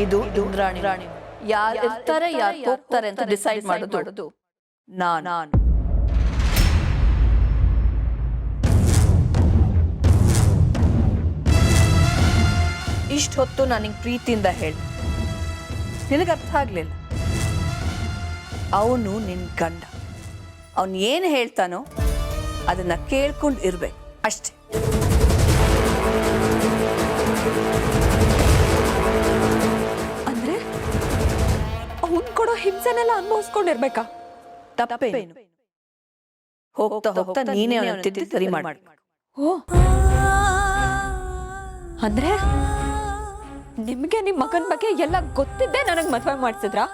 ಇದು ಇಂದ್ರಾಣಿ ಯಾರು ಇರ್ತಾರೆ ಯಾರು ಹೋಗ್ತಾರೆ ಅಂತ ಡಿಸೈಡ್ ಮಾಡೋದು. ನಾನು. ನಾನು. ಇಷ್ಟು ಹೊತ್ತು ನಾನು ನಿಂಗೆ ಪ್ರೀತಿಯಿಂದ ಹೇಳಿ. ನಿನಗೆ ಅರ್ಥ ಆಗ್ಲಿಲ್ಲ? ಅವನು ನಿನ್ ಗಂಡ. ಅವನು ಏನು ಹೇಳ್ತಾನೋ ಅದನ್ನ ಕೇಳ್ಕೊಂಡು ಇರ್ಬೇಕು. ಅಷ್ಟೇ. ಕೊಡೋ ಹಿಂಸೆನೆಲ್ಲ ಅನುಭವಿಸ್ಕೊಂಡಿರ್ಬೇಕಾ? ತಪ್ಪೇನು. ಹೋಗ್ತಾ ಹೋಗ್ತಾ ನೀನೇ ತಿದ್ದಿ ಸರಿ ಮಾಡಿ. ಓ. ಅಂದ್ರೆ? ನಿಮ್ಗೆ ನಿಮ್ ಮಗನ್ ಬಗ್ಗೆ ಎಲ್ಲ ಗೊತ್ತಿದ್ದೆ ನನಗ್ ಮದ್ವೆ ಮಾಡ್ಸಿದ್ರಾ?